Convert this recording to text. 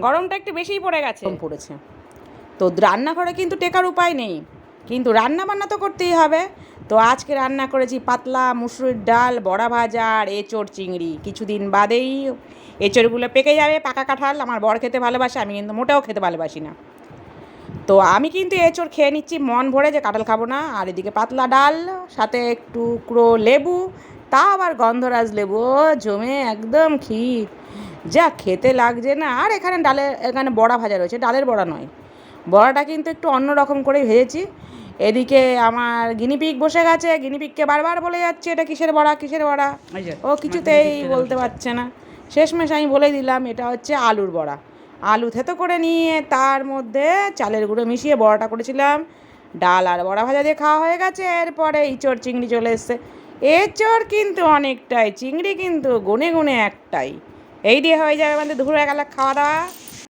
গরমটা একটু বেশিই পড়ে গেছে। পড়েছে। তো রান্নাঘরে কিন্তু টেকার উপায় নেই। কিন্তু রান্না বান্না তো করতেই হবে। তো আজকে রান্না করেছি পাতলা মুসুরির ডাল, বড়া ভাজা আর এঁচড় চিংড়ি। কিছুদিন বাদেই এঁচড়গুলো পেকে যাবে, পাকা কাঁঠাল। আমার বর খেতে ভালোবাসে, আমি কিন্তু মোটেও খেতে ভালোবাসি না। তো আমি কিন্তু এঁচড় খেয়ে নিচ্ছি, মন ভরে যে কাঁঠাল খাব না। আর এদিকে পাতলা ডাল, সাথে একটু কুড়ো লেবু, তা আবার গন্ধরাজ লেবু। জমে একদম ক্ষীর। যা খেতে লাগছে না। আর এখানে ডালের এখানে বড়া ভাজা রয়েছে ডালের বড়া নয়। বড়াটা কিন্তু একটু অন্য রকম করে ভেজেছি। এদিকে আমার গিনিপিক বসে গেছে গিনিপিককে বারবার বলে যাচ্ছে এটা কিসের বড়া কিসের বড়া? ও কিছুতেই বলতে পারছে না। শেষমেশ আমি বলে দিলাম এটা হচ্ছে আলুর বড়া। আলু থেতো করে নিয়ে তার মধ্যে চালের গুঁড়ো মিশিয়ে বড়াটা করেছিলাম। ডাল আর বড়া ভাজা দিয়ে খাওয়া হয়ে গেছে। এরপরে ইঁচড় চিংড়ি চলে এসছে। এঁচড় কিন্তু অনেকটাই চিংড়ি কিন্তু গুনে গুনে একটাই। এই দিয়ে হয়ে যাবে আমাদের দুপুরবেলা খাওয়া দাওয়া।